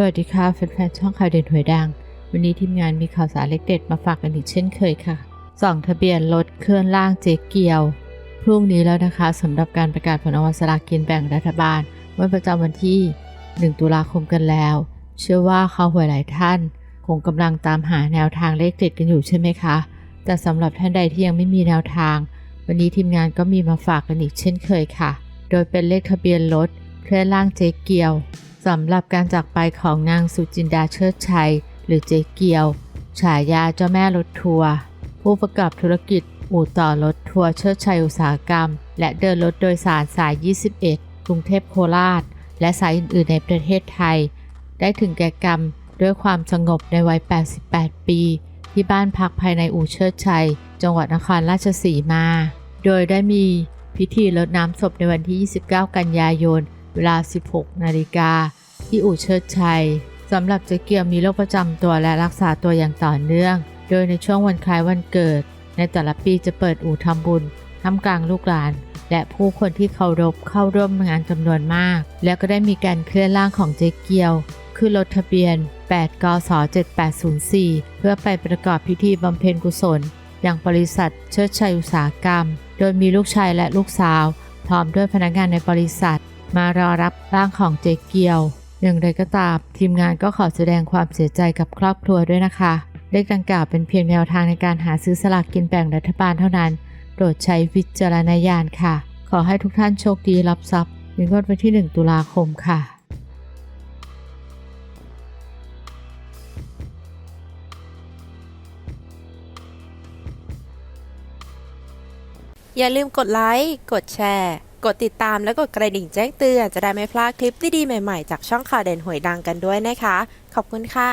สวัสดีค่ะแฟนๆช่องข่าวเด่นหวยดัง วันนี้ทีมงานมีข่าวสารเล็กเด็ดมาฝากกันอีกเช่นเคยค่ะสองทะเบียนรถเคลื่อนล่างเจ๊เกียว พรุ่งนี้แล้วนะคะสำหรับการประกาศผลรางวัลสลากกินแบ่งรัฐบาลเมื่อประจำวันที่ 1 ตุลาคมกันแล้ว เชื่อว่าเขาหวยหลายท่าน คงกำลังตามหาแนวทางเลขเด็ดกันอยู่ใช่ไหมคะ แต่สำหรับท่านใดที่ยังไม่มีแนวทาง วันนี้ทีมงานก็มีมาฝากกันอีกเช่นเคยค่ะ โดยเป็นเลขทะเบียนรถเคลื่อนล่างเจ๊เกียว สำหรับการจากไปของนางสุจินดาเชิดชัย หรือเจ๊เกียว ฉายาเจ้าแม่รถทัวร์ผู้ประกอบธุรกิจอู่ต่อรถทัวร์เชิดชัยอุตสาหกรรม และเดินรถโดยสารสาย 21 กรุงเทพโคราช และสายอื่นๆในประเทศไทย ได้ถึงแก่กรรมด้วยความสงบในวัย 88 ปี ที่บ้านพักภายในอู่เชิดชัย จังหวัดนครราชสีมา โดยได้มีพิธีรดน้ำศพในวันที่ 29 กันยายน เวลา 16 นาฬิกา ที่อู่เชิดชัยสำหรับเจ๊เกียวมีโรคประจำตัวและรักษาตัวอย่างต่อเนื่อง โดยในช่วงวันคล้ายวันเกิด ในแต่ละปีจะเปิดอู่ทำบุญท่ามกลางลูกหลาน และผู้คนที่เคารพเข้าร่วมงานจำนวนมาก แล้วก็ได้มีการเคลื่อนร่างของเจ๊เกียว คือรถทะเบียน 8กศ7804 เพื่อไปประกอบพิธีบำเพ็ญกุศล อย่างบริษัทเชิดชัยอุตสาหกรรม โดยมีลูกชายและลูกสาว พร้อมด้วยพนักงานในบริษัท มารอรับร่างของเจ๊เกียว อย่างไรก็ตามทีมงานก็ขอแสดงความเสียใจกับครอบครัวด้วยนะคะ เลขดังกล่าวเป็นเพียงแนวทางในการหาซื้อสลากกินแบ่งรัฐบาลเท่านั้น โปรดใช้วิจารณญาณค่ะ ขอให้ทุกท่านโชคดีรับทรัพย์ในงวดวันที่ 1 ตุลาคมค่ะอย่าลืมกดไลค์ กดแชร์ กดติดตามและกดกระดิ่งแจ้งเตือนจะได้ไม่พลาดคลิปดีๆใหม่ๆ จากช่องข่าวเด่นหวยดังกันด้วยนะคะ ขอบคุณค่ะ